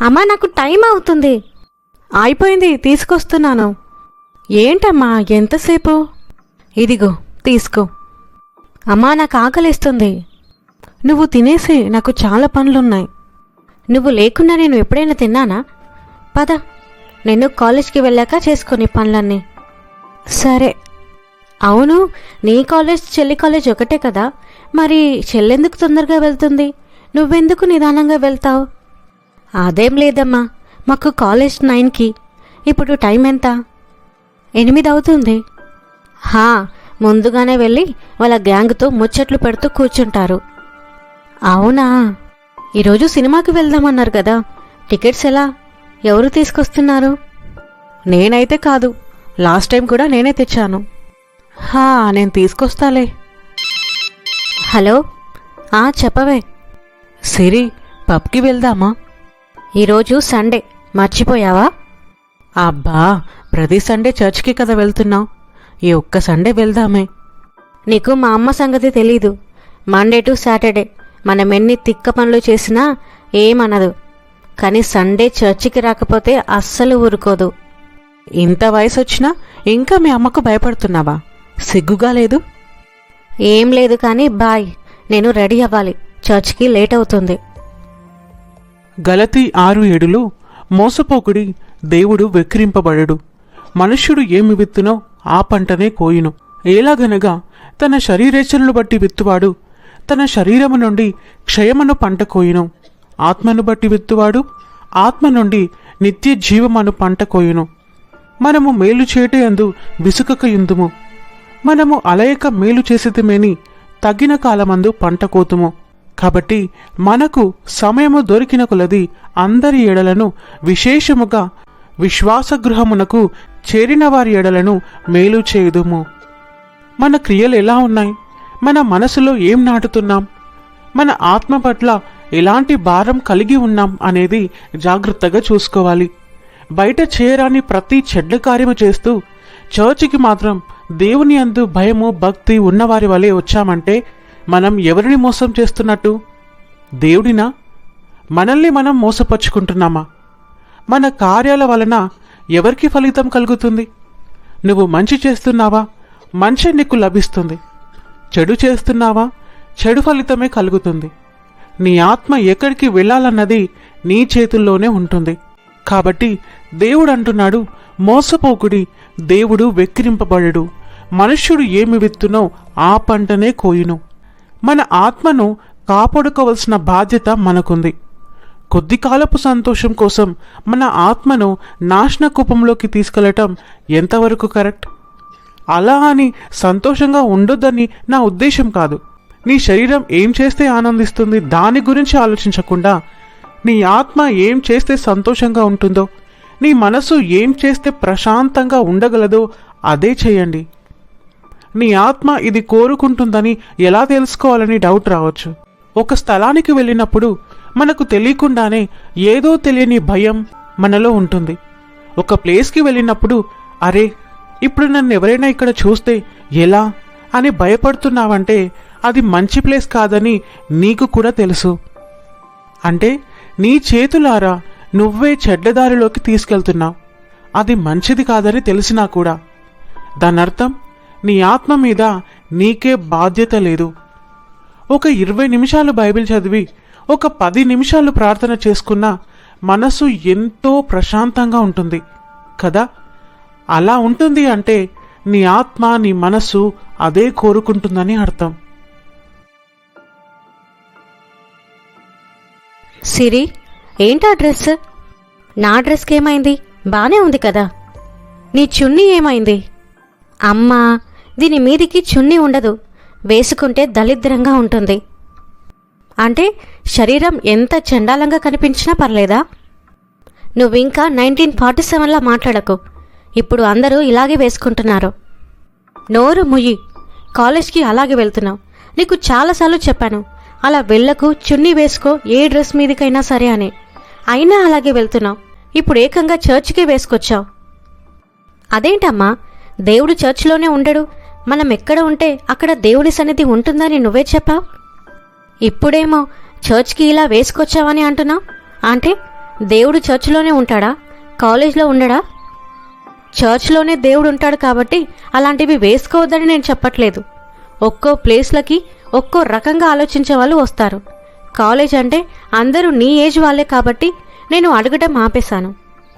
అమ్మా నాకు టైం అవుతుంది. అయిపోయింది తీసుకొస్తున్నాను. ఏంటమ్మా ఎంతసేపు? ఇదిగో తీసుకో. అమ్మా నాకు ఆకలిస్తుంది. నువ్వు తినేసి నాకు చాలా పనులున్నాయి. నువ్వు లేకుండా నేను ఎప్పుడైనా తిన్నానా? పద నేను కాలేజ్కి వెళ్ళాక చేసుకుని పనులన్నీ. సరే. అవును నీ కాలేజ్ చెల్లి కాలేజ్ ఒకటే కదా. మరి చెల్లెందుకు తొందరగా వెళ్తుంది? నువ్వెందుకు నిదానంగా వెళ్తావు? అదేం లేదమ్మా. మాకు కాలేజ్ నైన్కి. ఇప్పుడు టైం ఎంత? ఎనిమిది అవుతుంది. హా ముందుగానే వెళ్ళి వాళ్ళ గ్యాంగ్తో ముచ్చట్లు పెడుతూ కూర్చుంటారు. అవునా? ఈరోజు సినిమాకి వెళ్దామన్నారు కదా. టికెట్స్ ఎలా? ఎవరు తీసుకొస్తున్నారు? నేనైతే కాదు. లాస్ట్ టైం కూడా నేనే తెచ్చాను. హా నేను తీసుకొస్తాలే. హలో? ఆ చెప్పవే. సిరి పబ్కి వెళ్దామా? ఈరోజు సండే. మర్చిపోయావా? అబ్బా ప్రతి సండే చర్చ్కి కదా వెళ్తున్నావు. ఈ ఒక్క సండే వెళ్దామే. నీకు మా అమ్మ సంగతి తెలీదు. మండే టు సాటర్డే మనం ఎన్ని తిక్క పనులు చేసినా ఏమనదు. కానీ సండే చర్చికి రాకపోతే అస్సలు ఊరుకోదు. ఇంత వయసు వచ్చినా ఇంకా మీ అమ్మకు భయపడుతున్నావా? సిగ్గుగా లేదు? ఏం లేదు కానీ బాయ్ నేను రెడీ అవ్వాలి. చర్చ్కి లేట్ అవుతుంది. గలతి ఆరు ఏడులో మోసపోకుడి దేవుడు వెక్కిరింపబడడు. మనుష్యుడు ఏమి విత్తునో ఆ పంటనే కోయును. ఎలాగనగా తన శరీరేచ్ఛలను బట్టి విత్తువాడు తన శరీరము నుండి క్షయమను పంట కోయును. ఆత్మను బట్టి విత్తువాడు ఆత్మ నుండి నిత్య జీవమను పంట కోయును. మనము మేలు చేయటయందు విసుకక యుందుము. మనము అలయక మేలు చేసితమేని తగిన కాలమందు పంట కోతుము. కాబట్టి మనకు సమయము దొరికిన కొలది అందరి ఎడలను విశేషముగా విశ్వాసగృహమునకు చేరిన వారి ఎడలను మేలు చేయుదుము. మన క్రియలు ఎలా ఉన్నాయి? మన మనసులో ఏం నాటుతున్నాం? మన ఆత్మ పట్ల ఎలాంటి భారం కలిగి ఉన్నాం అనేది జాగ్రత్తగా చూసుకోవాలి. బయట చేయరాని ప్రతి చెడ్డ కార్యము చేస్తూ చర్చికి మాత్రం దేవుని అందు భయము భక్తి ఉన్నవారి వలె వచ్చామంటే మనం ఎవరిని మోసం చేస్తున్నట్టు? దేవుడినా? మనల్ని మనం మోసపరుచుకుంటున్నామా? మన కార్యాల వలన ఎవరికి ఫలితం కలుగుతుంది? నువ్వు మంచి చేస్తున్నావా? మంచి నీకు లభిస్తుంది. చెడు చేస్తున్నావా? చెడు ఫలితమే కలుగుతుంది. నీ ఆత్మ ఎక్కడికి వెళ్ళాలన్నది నీ చేతుల్లోనే ఉంటుంది. కాబట్టి దేవుడు అంటున్నాడు మోసపోకుడి దేవుడు వెక్కిరింపబడడు. మనుష్యుడు ఏమి విత్తునో ఆ పంటనే కోయును. మన ఆత్మను కాపాడుకోవలసిన బాధ్యత మనకుంది. కొద్ది కాలపు సంతోషం కోసం మన ఆత్మను నాశన కూపంలోకి తీసుకెళ్ళటం ఎంతవరకు కరెక్ట్? అలా అని సంతోషంగా ఉండొద్దని నా ఉద్దేశం కాదు. నీ శరీరం ఏం చేస్తే ఆనందిస్తుంది దాని గురించి ఆలోచించకుండా నీ ఆత్మ ఏం చేస్తే సంతోషంగా ఉంటుందో నీ మనసు ఏం చేస్తే ప్రశాంతంగా ఉండగలదో అదే చేయండి. నీ ఆత్మ ఇది కోరుకుంటుందని ఎలా తెలుసుకోవాలని డౌట్ రావచ్చు. ఒక స్థలానికి వెళ్ళినప్పుడు మనకు తెలియకుండానే ఏదో తెలియని భయం మనలో ఉంటుంది. ఒక ప్లేస్కి వెళ్ళినప్పుడు అరే ఇప్పుడు నన్ను ఎవరైనా ఇక్కడ చూస్తే ఎలా అని భయపడుతున్నావంటే అది మంచి ప్లేస్ కాదని నీకు కూడా తెలుసు. అంటే నీ చేతులారా నువ్వే చెడ్డదారిలోకి తీసుకెళ్తున్నావు. అది మంచిది కాదని తెలిసినా కూడా. దాని అర్థం నీ ఆత్మ మీద నీకే బాధ్యత లేదు. ఒక ఇరవై నిమిషాలు బైబిల్ చదివి ఒక పది నిమిషాలు ప్రార్థన చేసుకున్నా మనసు ఎంతో ప్రశాంతంగా ఉంటుంది. కదా? అలా ఉంటుంది అంటే నీ ఆత్మ నీ మనసు అదే కోరుకుంటుందని అర్థం. సిరి ఏంటా డ్రెస్ నా డ్రెస్కి ఏమైంది? బానే ఉంది కదా. నీ చున్నీ ఏమైంది? అమ్మా దీని మీదికి చున్నీ ఉండదు. వేసుకుంటే దళిద్రంగా ఉంటుంది. అంటే శరీరం ఎంత చండాలంగా కనిపించినా పర్లేదా? నువ్వింకా నైన్టీన్ ఫార్టీ సెవెన్లా మాట్లాడకు. ఇప్పుడు అందరూ ఇలాగే వేసుకుంటున్నారు. నోరు ముయ్యి. కాలేజ్కి అలాగే వెళ్తున్నావు. నీకు చాలాసార్లు చెప్పాను. అలా వెళ్ళకు చున్నీ వేసుకో ఏ డ్రెస్ మీదకైనా సరే అని. అయినా అలాగే వెళ్తున్నావు. ఇప్పుడు ఏకంగా చర్చ్కే వేసుకొచ్చావు. అదేంటమ్మా? దేవుడు చర్చ్లోనే ఉండడు. మనం ఎక్కడ ఉంటే అక్కడ దేవుడి సన్నిధి ఉంటుందని నువ్వే చెప్పావు? ఇప్పుడేమో చర్చ్కి ఇలా వేసుకొచ్చావని అంటున్నావు? అంటే దేవుడు చర్చ్లోనే ఉంటాడా? కాలేజ్లో ఉండడా? చర్చ్లోనే దేవుడు ఉంటాడు కాబట్టి అలాంటివి వేసుకోవద్దని నేను చెప్పట్లేదు. ఒక్కో ప్లేస్లకి ఒక్కో రకంగా ఆలోచించే వాళ్ళు వస్తారు. కాలేజ్ అంటే అందరూ నీ ఏజ్ వాళ్ళే కాబట్టి నేను అడగటం ఆపేశాను.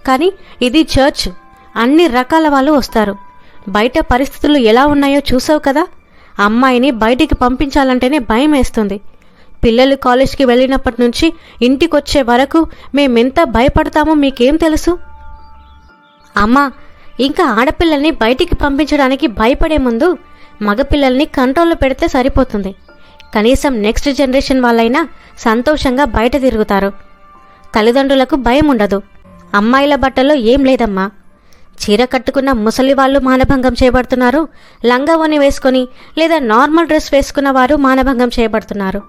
కానీ ఇది చర్చ్. అన్ని రకాల వాళ్ళు వస్తారు. బయట పరిస్థితులు ఎలా ఉన్నాయో చూసావు కదా? అమ్మాయిని బయటికి పంపించాలంటేనే భయం వేస్తుంది. పిల్లలు కాలేజ్కి వెళ్ళినప్పటి నుంచి ఇంటికొచ్చే వరకు మేమెంత భయపడతామో మీకేం తెలుసు? అమ్మా ఇంకా ఆడపిల్లల్ని బయటికి పంపించడానికి భయపడే ముందు మగపిల్లల్ని కంట్రోల్లో పెడితే సరిపోతుంది. కనీసం నెక్స్ట్ జనరేషన్ వాళ్ళైనా సంతోషంగా బయట తిరుగుతారు. తల్లిదండ్రులకు భయం ఉండదు. అమ్మాయిల బట్టలో ఏం లేదమ్మా. చీర కట్టుకున్న ముసలి వాళ్ళు మానభంగం చేయబడుతున్నారు. లంగావని వేసుకొని లేదా నార్మల్ డ్రెస్ వేసుకున్న వారు మానభంగం చేయబడుతున్నారు.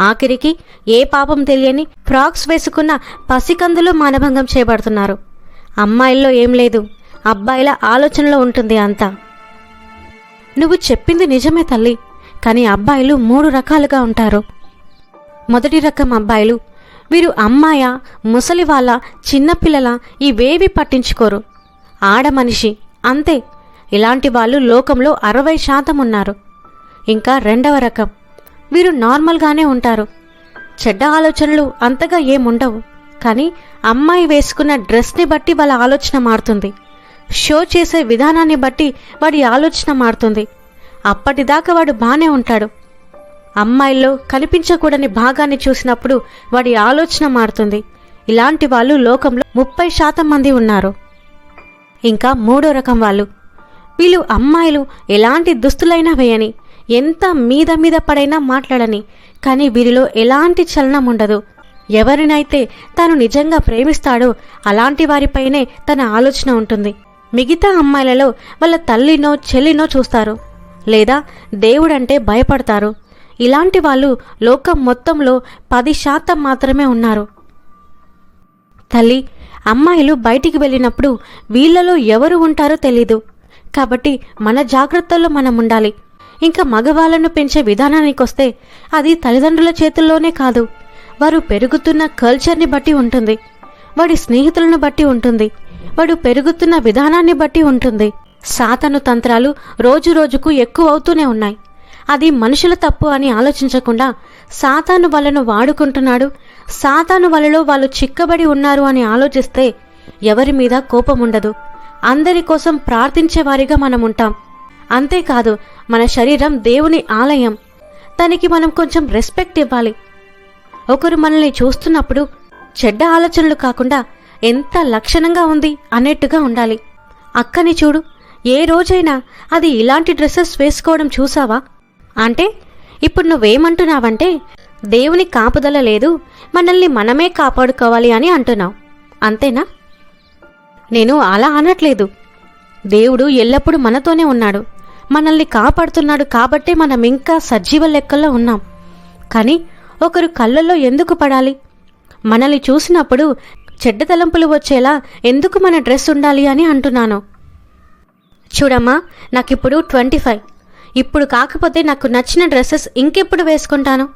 ఆఖరికి ఏ పాపం తెలియని ఫ్రాక్స్ వేసుకున్న పసికందులు మానభంగం చేయబడుతున్నారు. అమ్మాయిల్లో ఏం లేదు. అబ్బాయిల ఆలోచనలో ఉంటుంది అంతా. నువ్వు చెప్పింది నిజమే తల్లి కానీ అబ్బాయిలు మూడు రకాలుగా ఉంటారు. మొదటి రకం అబ్బాయిలు వీరు అమ్మాయ ముసలి వాళ్ళ చిన్నపిల్లల ఇవేవి పట్టించుకోరు. ఆడ మనిషి. అంతే. ఇలాంటి వాళ్ళు లోకంలో అరవై శాతం ఉన్నారు. ఇంకా రెండవ రకం. వీరు నార్మల్గానే ఉంటారు. చెడ్డ ఆలోచనలు అంతగా ఏముండవు. కానీ అమ్మాయి వేసుకున్న డ్రెస్ని బట్టి వాళ్ళ ఆలోచన మారుతుంది. షో చేసే విధానాన్ని బట్టి వాడి ఆలోచన మారుతుంది. అప్పటిదాకా వాడు బాగానే ఉంటాడు. అమ్మాయిల్లో కనిపించకూడని భాగాన్ని చూసినప్పుడు వాడి ఆలోచన మారుతుంది. ఇలాంటి వాళ్ళు లోకంలో ముప్పై శాతం మంది ఉన్నారు. ఇంకా మూడో రకం వాళ్ళు. వీళ్ళు అమ్మాయిలు ఎలాంటి దుస్తులైనా వేయని ఎంత మీద మీద పడైనా మాట్లాడని కానీ వీరిలో ఎలాంటి చలనం ఉండదు. ఎవరినైతే తాను నిజంగా ప్రేమిస్తాడో అలాంటి వారిపైనే తన ఆలోచన ఉంటుంది. మిగతా అమ్మాయిలలో వాళ్ళ తల్లినో చెల్లినో చూస్తారు. లేదా దేవుడంటే భయపడతారు. ఇలాంటి వాళ్ళు లోకం మొత్తంలో పది శాతం మాత్రమే ఉన్నారు. తల్లి అమ్మాయిలు బయటికి వెళ్ళినప్పుడు వీళ్ళలో ఎవరు ఉంటారో తెలీదు. కాబట్టి మన జాగ్రత్తల్లో మనం ఉండాలి. ఇంకా మగవాళ్ళను పెంచే విధానానికొస్తే అది తల్లిదండ్రుల చేతుల్లోనే కాదు. వారు పెరుగుతున్న కల్చర్ని బట్టి ఉంటుంది. వాడి స్నేహితులను బట్టి ఉంటుంది. వాడు పెరుగుతున్న విధానాన్ని బట్టి ఉంటుంది. సాతను తంత్రాలు రోజు రోజుకు ఎక్కువ అవుతూనే ఉన్నాయి. అది మనుషుల తప్పు అని ఆలోచించకుండా సాతాను వాళ్ళను వాడుకుంటున్నాడు. సాతాను వాళ్ళలో వాళ్ళు చిక్కబడి ఉన్నారు అని ఆలోచిస్తే ఎవరి మీద కోపం ఉండదు అందరి కోసం ప్రార్థించేవారిగా మనం ఉంటాం అంతేకాదు మన శరీరం దేవుని ఆలయం. తనకి మనం కొంచెం రెస్పెక్ట్ ఇవ్వాలి. ఒకరు మనల్ని చూస్తున్నప్పుడు చెడ్డ ఆలోచనలు కాకుండా ఎంత లక్షణంగా ఉంది అన్నట్టుగా ఉండాలి. అక్కని చూడు ఏ రోజైనా అది ఇలాంటి డ్రెస్సెస్ వేసుకోవడం చూసావా? అంటే ఇప్పుడు నువ్వేమంటున్నావంటే దేవుని కాపుదల లేదు మనల్ని మనమే కాపాడుకోవాలి అని అంటున్నావు. అంతేనా? నేను అలా అనట్లేదు. దేవుడు ఎల్లప్పుడూ మనతోనే ఉన్నాడు. మనల్ని కాపాడుతున్నాడు కాబట్టే మనం ఇంకా సజీవ లెక్కల్లో ఉన్నాం. కానీ ఒకరు కళ్ళల్లో ఎందుకు పడాలి? మనల్ని చూసినప్పుడు చెడ్డ తలంపులు వచ్చేలా ఎందుకు మన డ్రెస్ ఉండాలి అని అంటున్నాను. చూడమ్మా నాకిప్పుడు ట్వంటీ ఫైవ్. ఇప్పుడు కాకపోతే నాకు నచ్చిన డ్రెస్సెస్ ఇంకెప్పుడు వేసుకుంటాను?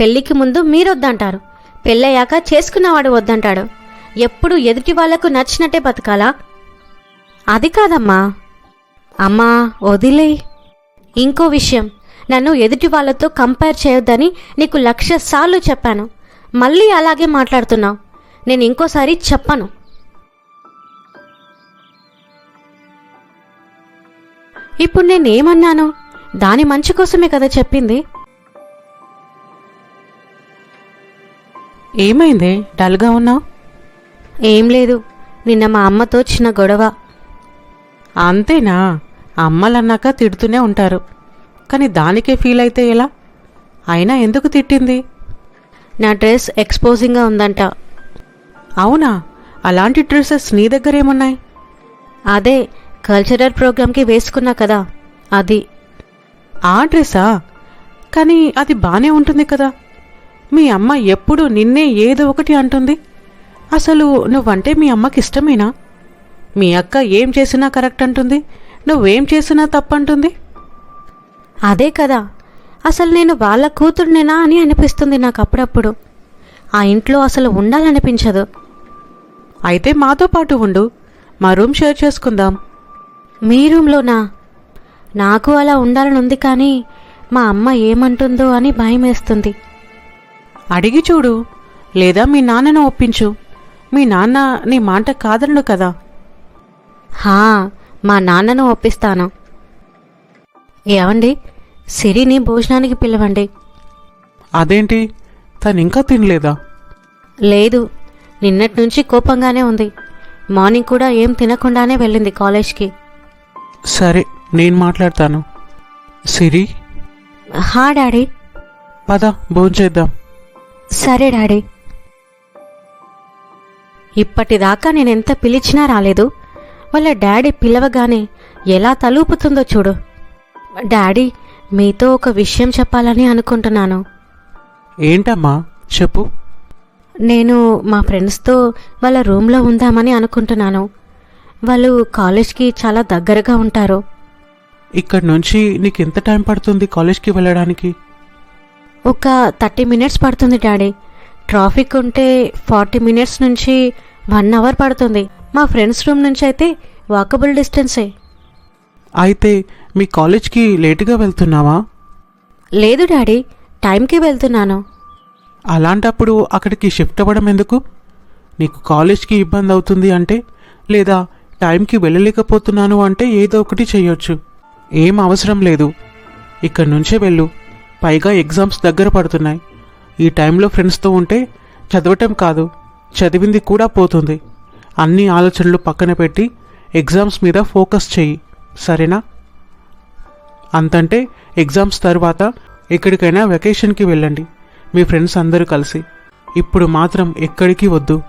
పెళ్ళికి ముందు మీరొద్దంటారు. పెళ్ళయ్యాక చేసుకున్నవాడు వద్దంటాడు. ఎప్పుడు ఎదుటి వాళ్ళకు నచ్చినట్టే బతకాలా? అది కాదమ్మా. అమ్మా వదిలే. ఇంకో విషయం. నన్ను ఎదుటి వాళ్ళతో కంపేర్ చేయొద్దని నీకు లక్ష సార్లు చెప్పాను. మళ్ళీ అలాగే మాట్లాడుతున్నావు. నేను ఇంకోసారి చెప్పను. ఇప్పుడు నేనేమన్నాను? దాని మంచి కోసమే కదా చెప్పింది. ఏమైంది? డల్గా ఉన్నావు? ఏం లేదు. నిన్న మా అమ్మతో చిన్న గొడవ. అంతేనా? అమ్మలన్నాక తిడుతూనే ఉంటారు. కానీ దానికే ఫీల్ అయితే ఎలా? అయినా ఎందుకు తిట్టింది? నా డ్రెస్ ఎక్స్పోజింగ్గా ఉందంట. అవునా? అలాంటి డ్రెస్సెస్ నీ దగ్గరేమున్నాయి అదే కల్చరల్ ప్రోగ్రామ్కి వేసుకున్నా కదా. అది. ఆ డ్రెస్సా? కానీ అది బానే ఉంటుంది కదా. మీ అమ్మ ఎప్పుడు నిన్నే ఏదో ఒకటి అంటుంది. అసలు నువ్వంటే మీ అమ్మకి ఇష్టమేనా? మీ అక్క ఏం చేసినా కరెక్ట్ అంటుంది. నువ్వేం చేసినా తప్పంటుంది. అదే కదా. అసలు నేను వాళ్ళ కూతురునేనా అని అనిపిస్తుంది నాకు అప్పుడప్పుడు. ఆ ఇంట్లో అసలు ఉండాలనిపించదు. అయితే మాతో పాటు ఉండు. మా రూమ్ షేర్ చేసుకుందాం. మీ రూమ్లోనా? నాకు అలా ఉండాలని ఉంది కానీ మా అమ్మ ఏమంటుందో అని భయం వేస్తుంది అడిగి చూడు లేదా మీ నాన్నను ఒప్పించు. మీ నాన్న నీ మాట కాదనడు కదా. హా మా నాన్నను ఒప్పిస్తాను. ఏమండి సిరిని భోజనానికి పిలవండి. అదేంటి తను ఇంకా తినలేదా? లేదు నిన్నటి నుంచి కోపంగానే ఉంది. మార్నింగ్ కూడా ఏం తినకుండానే వెళ్ళింది కాలేజ్కి. సరే నేను మాట్లాడతాను. సిరి? హా డాడీ. పద భోంచేద్దాం సరే డాడీ. ఇప్పటిదాకా నేనెంత పిలిచినా రాలేదు. వాళ్ళ డాడీ పిలవగానే ఎలా తలూపుతుందో చూడు. డాడీ మీతో ఒక విషయం చెప్పాలని అనుకుంటున్నాను. ఏంటమ్మా? చెప్పు. నేను మా ఫ్రెండ్స్తో వాళ్ళ రూమ్లో ఉందామని అనుకుంటున్నాను. వాళ్ళు కాలేజ్కి చాలా దగ్గరగా ఉంటారు. ఇక్కడి నుంచి నీకు ఎంత టైం పడుతుంది కాలేజ్కి వెళ్ళడానికి? ఒక థర్టీ మినిట్స్ పడుతుంది డాడీ. ట్రాఫిక్ ఉంటే ఫార్టీ మినిట్స్ నుంచి వన్ అవర్ పడుతుంది. మా ఫ్రెండ్స్ రూమ్ నుంచి అయితే వాకబుల్ డిస్టెన్సే. అయితే మీ కాలేజ్కి లేటుగా వెళ్తున్నావా? లేదు డాడీ. టైంకి వెళ్తున్నాను. అలాంటప్పుడు అక్కడికి షిఫ్ట్ అవ్వడం ఎందుకు? నీకు కాలేజ్కి ఇబ్బంది అవుతుంది అంటే లేదా టైంకి వెళ్ళలేకపోతున్నాను అంటే ఏదో ఒకటి చేయొచ్చు. ఏం అవసరం లేదు. ఇక్కడి నుంచే వెళ్ళు. పైగా ఎగ్జామ్స్ దగ్గర పడుతున్నాయి. ఈ టైంలో ఫ్రెండ్స్తో ఉంటే చదవటం కాదు చదివింది కూడా పోతుంది. అన్ని ఆలోచనలు పక్కన పెట్టి ఎగ్జామ్స్ మీద ఫోకస్ చెయ్యి. సరేనా? అంతంటే ఎగ్జామ్స్ తర్వాత ఎక్కడికైనా వెకేషన్కి వెళ్ళండి. మీ ఫ్రెండ్స్ అందరూ కలిసి. ఇప్పుడు మాత్రం ఎక్కడికి వద్దు.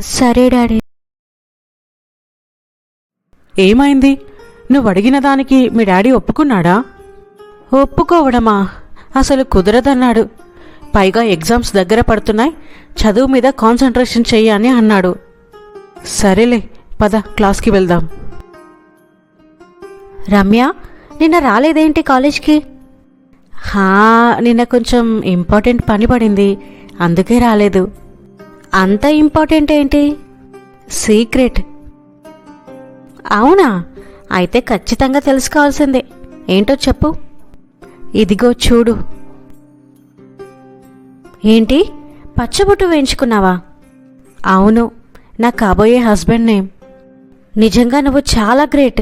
సరే డాడీ. ఏమైంది? నువ్వు అడిగిన దానికి మీ డాడీ ఒప్పుకున్నాడా? ఒప్పుకోవడమా? అసలు కుదరదన్నాడు. పైగా ఎగ్జామ్స్ దగ్గర పడుతున్నాయి చదువు మీద కాన్సన్ట్రేషన్ చెయ్యి అని అన్నాడు. సరేలే పద క్లాస్కి వెళ్దాం. రమ్య నిన్న రాలేదేంటి కాలేజ్కి? హా నిన్న కొంచెం ఇంపార్టెంట్ పని పడింది అందుకే రాలేదు. అంత ఇంపార్టెంట్ ఏంటి? సీక్రెట్. అవునా? అయితే ఖచ్చితంగా తెలుసుకోవాల్సిందే. ఏంటో చెప్పు. ఇదిగో చూడు. ఏంటి? పచ్చబొట్టు వేయించుకున్నావా? అవును. నా కాబోయే హస్బెండ్ నేమ్ నిజంగా నువ్వు చాలా గ్రేట్.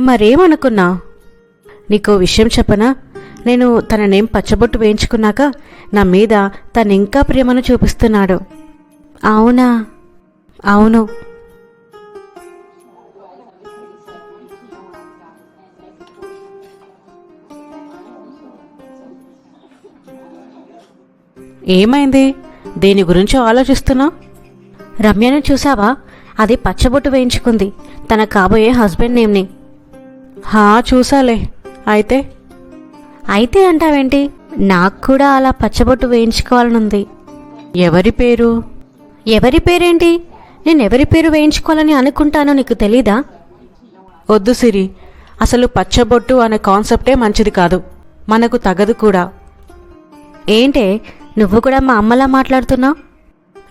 మరేమనుకున్నా? నీకో విషయం చెప్పనా? నేను తన నేమ్ పచ్చబొట్టు వేయించుకున్నాక నా మీద తను ఇంకా ప్రేమను చూపిస్తున్నాడు. అవునా? అవును. ఏమైంది? దేని గురించి ఆలోచిస్తున్నావు రమ్యను చూసావా అది పచ్చబొట్టు వేయించుకుంది. తన కాబోయే హస్బెండ్ నేమ్ని. హా చూసాలే అయితే? అయితే అంటావేంటి? నాకు కూడా అలా పచ్చబొట్టు వేయించుకోవాలనుంది. ఎవరి పేరు? ఎవరి పేరేంటి? నేను ఎవరి పేరు వేయించుకోవాలని అనుకుంటానో నీకు తెలీదా? వద్దు సిరి. అసలు పచ్చబొట్టు అనే కాన్సెప్టే మంచిది కాదు. మనకు తగదు కూడా. ఏంటే? నువ్వు కూడా మా అమ్మలా మాట్లాడుతున్నావు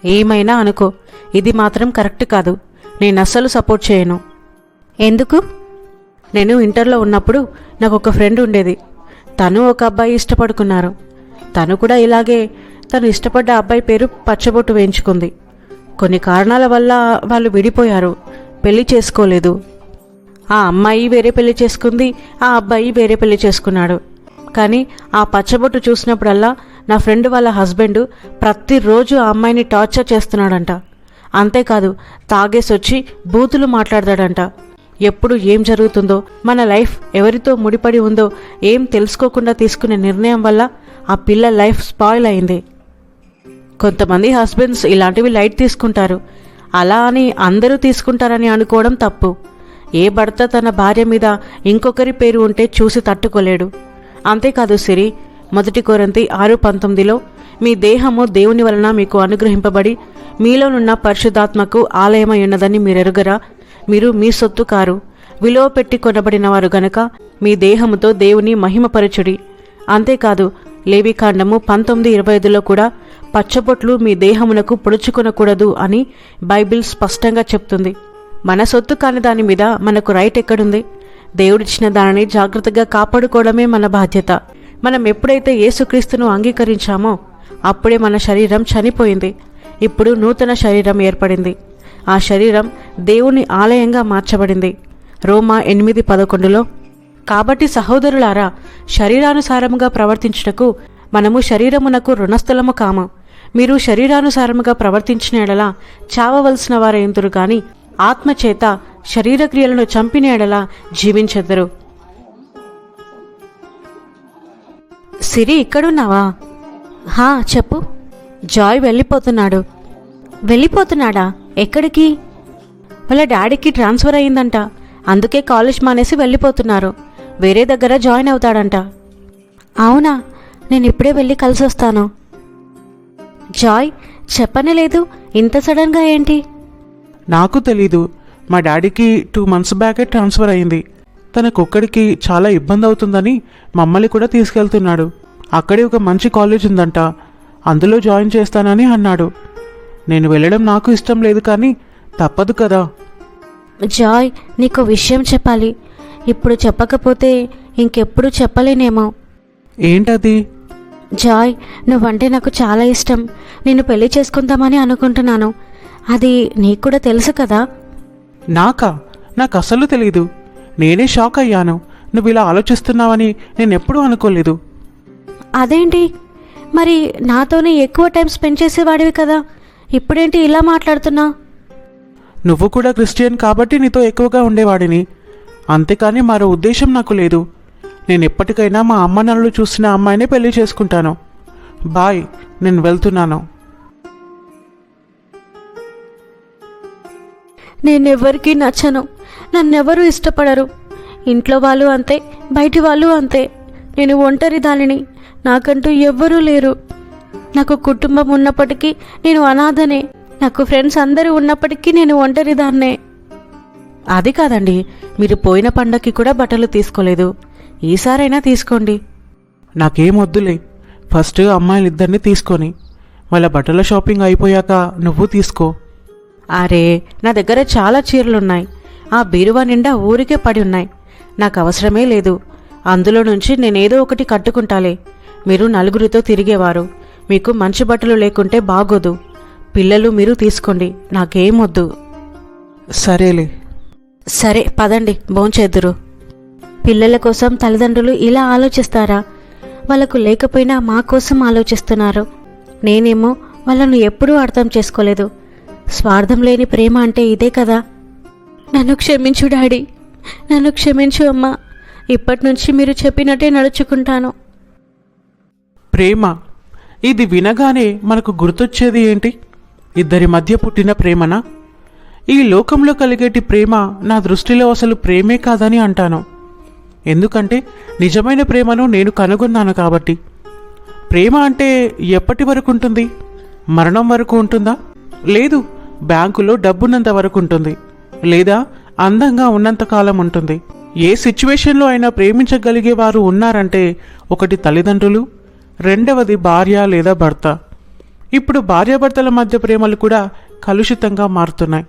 ఏమైనా అనుకో. ఇది మాత్రం కరెక్ట్ కాదు. నేను అస్సలు సపోర్ట్ చేయను. ఎందుకు? నేను ఇంటర్లో ఉన్నప్పుడు నాకు ఒక ఫ్రెండ్ ఉండేది. తను ఒక అబ్బాయి ఇష్టపడుకున్నారు. తను కూడా ఇలాగే తను ఇష్టపడ్డ అబ్బాయి పేరు పచ్చబొట్టు వేయించుకుంది. కొన్ని కారణాల వల్ల వాళ్ళు విడిపోయారు. పెళ్ళి చేసుకోలేదు. ఆ అమ్మాయి వేరే పెళ్ళి చేసుకుంది ఆ అబ్బాయి వేరే పెళ్ళి చేసుకున్నాడు. కానీ ఆ పచ్చబొట్టు చూసినప్పుడల్లా నా ఫ్రెండ్ వాళ్ళ హస్బెండ్ ప్రతిరోజు ఆ అమ్మాయిని టార్చర్ చేస్తున్నాడంట. అంతేకాదు తాగేసి వచ్చి బూతులు మాట్లాడతాడంట. ఎప్పుడు ఏం జరుగుతుందో మన లైఫ్ ఎవరితో ముడిపడి ఉందో ఏం తెలుసుకోకుండా తీసుకునే నిర్ణయం వల్ల ఆ పిల్ల లైఫ్ స్పాయిల్ అయింది. కొంతమంది హస్బెండ్స్ ఇలాంటివి లైట్ తీసుకుంటారు. అలా అని అందరూ తీసుకుంటారని అనుకోవడం తప్పు. ఏ భర్త తన భార్య మీద ఇంకొకరి పేరు ఉంటే చూసి తట్టుకోలేడు. అంతేకాదు సిరి మొదటి కోరంతి ఆరు పంతొమ్మిదిలో మీ దేహము దేవుని వలన మీకు అనుగ్రహింపబడి మీలోనున్న పరిశుద్ధాత్మకు ఆలయమై ఉన్నదని మీరెరుగరా? మీరు మీ సొత్తు కారు. విలువ పెట్టి కొనబడిన వారు గనక మీ దేహముతో దేవుని మహిమపరచుడి. అంతేకాదు లేవికాండము పంతొమ్మిది ఇరవై ఐదులో కూడా పచ్చబొట్లు మీ దేహమునకు పొడుచుకొనకూడదు అని బైబిల్ స్పష్టంగా చెప్తుంది. మన సొత్తు కాని దాని మీద మనకు రైట్ ఎక్కడుంది? దేవుడిచ్చిన దానిని జాగ్రత్తగా కాపాడుకోవడమే మన బాధ్యత. మనం ఎప్పుడైతే యేసుక్రీస్తును అంగీకరించామో అప్పుడే మన శరీరం చనిపోయింది. ఇప్పుడు నూతన శరీరం ఏర్పడింది. ఆ శరీరం దేవుని ఆలయంగా మార్చబడింది. రోమా ఎనిమిది పదకొండులో కాబట్టి సహోదరులారా శరీరానుసారముగా ప్రవర్తించుటకు మనము శరీరమునకు రుణస్థలము కాము. మీరు శరీరానుసారముగా ప్రవర్తించిన ఎడలా చావవలసిన వారెందురు గాని ఆత్మచేత శరీరక్రియలను చంపిన ఎడలా జీవించెదరు. సిరి ఇక్కడున్నావా? హా చెప్పు. జాయ్ వెళ్ళిపోతున్నాడు. వెళ్ళిపోతున్నాడా? ఎక్కడికి? వాళ్ళ డాడీకి ట్రాన్స్ఫర్ అయ్యిందంట. అందుకే కాలేజ్ మానేసి వెళ్ళిపోతున్నారు. వేరే దగ్గర జాయిన్ అవుతాడంట. అవునా? నేను ఇప్పుడే వెళ్ళి కలిసి వస్తాను జాయ్ చెప్పనే లేదు. ఇంత సడన్గా ఏంటి? నాకు తెలీదు. మా డాడీకి టూ మంత్స్ బ్యాకే ట్రాన్స్ఫర్ అయింది తనకొక్కడికి చాలా ఇబ్బంది అవుతుందని మమ్మల్ని కూడా తీసుకెళ్తున్నాడు. అక్కడే ఒక మంచి కాలేజ్ ఉందంట. అందులో జాయిన్ చేస్తానని అన్నాడు. నేను వెళ్ళడం నాకు ఇష్టం లేదు కానీ తప్పదు కదా. జాయ్ నీకు విషయం చెప్పాలి. ఇప్పుడు చెప్పకపోతే ఇంకెప్పుడు చెప్పలేనేమో. ఏంటది? జాయ్ నువ్వంటే నాకు చాలా ఇష్టం. నిన్ను పెళ్ళి చేసుకుందామని అనుకుంటున్నాను. అది నీకు కూడా తెలుసు కదా? నాకా? నాకు అసలు తెలీదు. నేనే షాక్ అయ్యాను. నువ్వు ఇలా ఆలోచిస్తున్నావని నేను ఎప్పుడూ అనుకోలేదు. అదేంటి? మరి నాతోనే ఎక్కువ టైం స్పెండ్ చేసేవాడివి కదా. ఇప్పుడేంటి ఇలా మాట్లాడుతున్నా? నువ్వు కూడా క్రిస్టియన్ కాబట్టి నీతో ఎక్కువగా ఉండేవాడిని. అంతేకాని మరో ఉద్దేశం నాకు లేదు. నేను ఎప్పటికైనా మా అమ్మ నన్ను చూసిన అమ్మాయినే పెళ్ళి చేసుకుంటాను. బాయ్ నేను వెళ్తున్నాను. నేనెవ్వరికీ నచ్చను. నన్నెవరూ ఇష్టపడరు. ఇంట్లో వాళ్ళు అంతే బయటి వాళ్ళు అంతే. నేను ఒంటరి దానిని నాకంటూ ఎవ్వరూ లేరు. నాకు కుటుంబం ఉన్నప్పటికీ నేను అనాథనే. నాకు ఫ్రెండ్స్ అందరూ ఉన్నప్పటికీ నేను ఒంటరి దాన్నే. అది కాదండి మీరు పోయిన పండక్కి కూడా బట్టలు తీసుకోలేదు. ఈసారైనా తీసుకోండి. నాకేం వద్దులే. ఫస్ట్ అమ్మాయిలిద్దరిని తీసుకొని వాళ్ళ బట్టల షాపింగ్ అయిపోయాక నువ్వు తీసుకో. అరే నా దగ్గర చాలా చీరలున్నాయి. ఆ బీరువా నిండా ఊరికే పడి ఉన్నాయి. నాకు అవసరమే లేదు. అందులో నుంచి నేనేదో ఒకటి కట్టుకుంటాలే. మీరు నలుగురితో తిరిగేవారు. మీకు మంచి బట్టలు లేకుంటే బాగోదు. పిల్లలు మీరు తీసుకోండి. నాకేం వద్దు సరేలే. సరే పదండి. భోంచేద్దురు. పిల్లల కోసం తల్లిదండ్రులు ఇలా ఆలోచిస్తారా? వాళ్ళకు లేకపోయినా మా కోసం ఆలోచిస్తున్నారు. నేనేమో వాళ్ళను ఎప్పుడూ అర్థం చేసుకోలేదు. స్వార్థం లేని ప్రేమ అంటే ఇదే కదా. నన్ను క్షమించు డాడీ. నన్ను క్షమించు అమ్మా. ఇప్పటి నుంచి మీరు చెప్పినట్టే నడుచుకుంటాను. ప్రేమ. ఇది వినగానే మనకు గుర్తొచ్చేది ఏంటి? ఇద్దరి మధ్య పుట్టిన ప్రేమనా? ఈ లోకంలో కలిగేటి ప్రేమ నా దృష్టిలో అసలు ప్రేమే కాదని అంటాను. ఎందుకంటే నిజమైన ప్రేమను నేను కనుగొన్నాను కాబట్టి. ప్రేమ అంటే ఎప్పటి వరకు ఉంటుంది? మరణం వరకు ఉంటుందా? లేదు బ్యాంకులో డబ్బున్నంత వరకు ఉంటుంది. లేదా అందంగా ఉన్నంతకాలం ఉంటుంది. ఏ సిచ్యువేషన్లో అయినా ప్రేమించగలిగే వారు ఉన్నారంటే ఒకటి తల్లిదండ్రులు రెండవది భార్య లేదా భర్త. ఇప్పుడు భార్యాభర్తల మధ్య ప్రేమలు కూడా కలుషితంగా మారుతున్నాయి.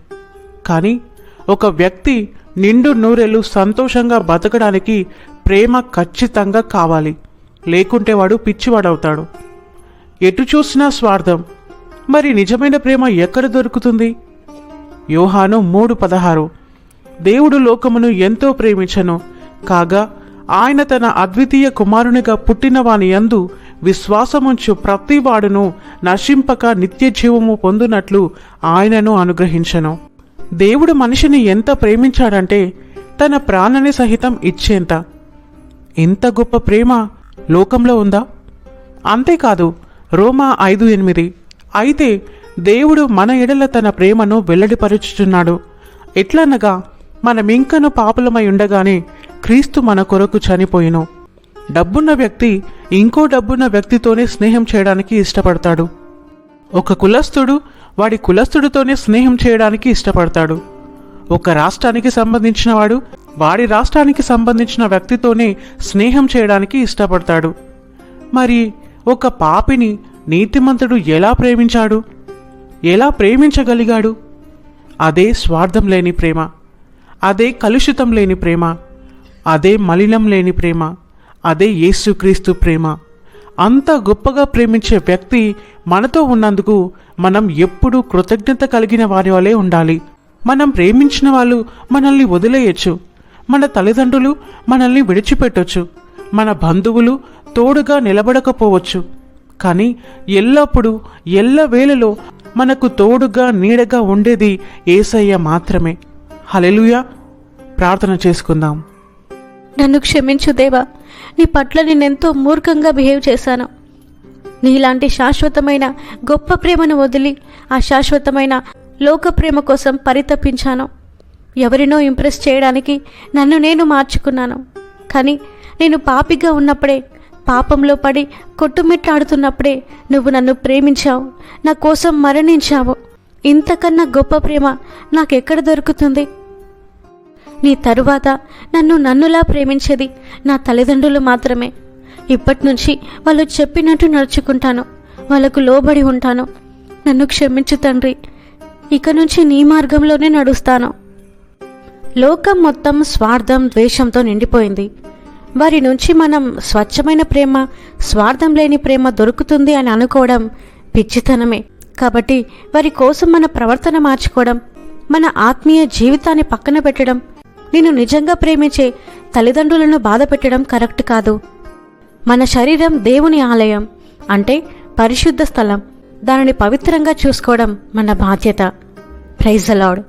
కానీ ఒక వ్యక్తి నిండు నూరెలు సంతోషంగా బతకడానికి ప్రేమ ఖచ్చితంగా కావాలి. లేకుంటే వాడు పిచ్చివాడవుతాడు. ఎటు చూసినా స్వార్థం. మరి నిజమైన ప్రేమ ఎక్కడ దొరుకుతుంది? యోహాను మూడు పదహారు. దేవుడు లోకమును ఎంతో ప్రేమించను. కాగా ఆయన తన అద్వితీయ కుమారునిగా పుట్టిన వాని యందు విశ్వాసముంచు ప్రతివాడును నశింపక నిత్య జీవము పొందునట్లు ఆయనను అనుగ్రహించను. దేవుడు మనిషిని ఎంత ప్రేమించాడంటే తన ప్రాణని సహితం ఇచ్చేంత. ఇంత గొప్ప ప్రేమ లోకంలో ఉందా? అంతేకాదు రోమా ఐదు ఎనిమిది. అయితే దేవుడు మన ఎడల తన ప్రేమను వెల్లడిపరుచుచున్నాడు. ఎట్లనగా మనమింకను పాపులమై ఉండగానే క్రీస్తు మన కొరకు చనిపోయిను. డబ్బున్న వ్యక్తి ఇంకో డబ్బున్న వ్యక్తితోనే స్నేహం చేయడానికి ఇష్టపడతాడు. ఒక కులస్థుడు వాడి కులస్థుడితోనే స్నేహం చేయడానికి ఇష్టపడతాడు. ఒక రాష్ట్రానికి సంబంధించిన వాడు వాడి రాష్ట్రానికి సంబంధించిన వ్యక్తితోనే స్నేహం చేయడానికి ఇష్టపడతాడు. మరి ఒక పాపిని నీతిమంతుడు ఎలా ప్రేమించాడు? ఎలా ప్రేమించగలిగాడు? అదే స్వార్థం లేని ప్రేమ. అదే కలుషితం లేని ప్రేమ. అదే మలినం లేని ప్రేమ. అదే యేసుక్రీస్తు ప్రేమ. అంత గొప్పగా ప్రేమించే వ్యక్తి మనతో ఉన్నందుకు మనం ఎప్పుడూ కృతజ్ఞత కలిగిన వారి వలె ఉండాలి. మనం ప్రేమించిన వాళ్ళు మనల్ని వదిలేయచ్చు. మన తల్లిదండ్రులు మనల్ని విడిచిపెట్టొచ్చు. మన బంధువులు తోడుగా నిలబడకపోవచ్చు. కానీ ఎల్లప్పుడూ ఎల్లవేళలో మనకు తోడుగా నీడగా ఉండేది ఏసయ్య మాత్రమే. హలెలుయా ప్రార్థన చేసుకుందాం. నన్ను క్షమించు దేవా. నీ పట్ల నేనెంతో మూర్ఖంగా బిహేవ్ చేశాను. నీలాంటి శాశ్వతమైన గొప్ప ప్రేమను వదిలి ఆ శాశ్వతమైన లోక ప్రేమ కోసం పరితపించాను. ఎవరినో ఇంప్రెస్ చేయడానికి నన్ను నేను మార్చుకున్నాను. కానీ నేను పాపిగా ఉన్నప్పుడే పాపంలో పడి కొట్టుమిట్టాడుతున్నప్పుడే నువ్వు నన్ను ప్రేమించావు నా కోసం మరణించావు. ఇంతకన్నా గొప్ప ప్రేమ నాకెక్కడ దొరుకుతుంది? నీ తరువాత నన్ను నన్నులా ప్రేమించేది నా తల్లిదండ్రులు మాత్రమే. ఇప్పటి నుంచి వాళ్ళు చెప్పినట్టు నడుచుకుంటాను వాళ్ళకు లోబడి ఉంటాను. నన్ను క్షమించు తండ్రి ఇక నుంచి నీ మార్గంలోనే నడుస్తాను. లోకం మొత్తం స్వార్థం ద్వేషంతో నిండిపోయింది. వారి నుంచి మనం స్వచ్ఛమైన ప్రేమ స్వార్థం లేని ప్రేమ దొరుకుతుంది అని అనుకోవడం పిచ్చితనమే. కాబట్టి వారి కోసం మన ప్రవర్తన మార్చుకోవడం మన ఆత్మీయ జీవితాన్ని పక్కన పెట్టడం నేను నిజంగా ప్రేమించే తల్లిదండ్రులను బాధ పెట్టడం కరెక్ట్ కాదు. మన శరీరం దేవుని ఆలయం అంటే పరిశుద్ధ స్థలం. దానిని పవిత్రంగా చూసుకోవడం మన బాధ్యత. ప్రైజ్ అలాడ్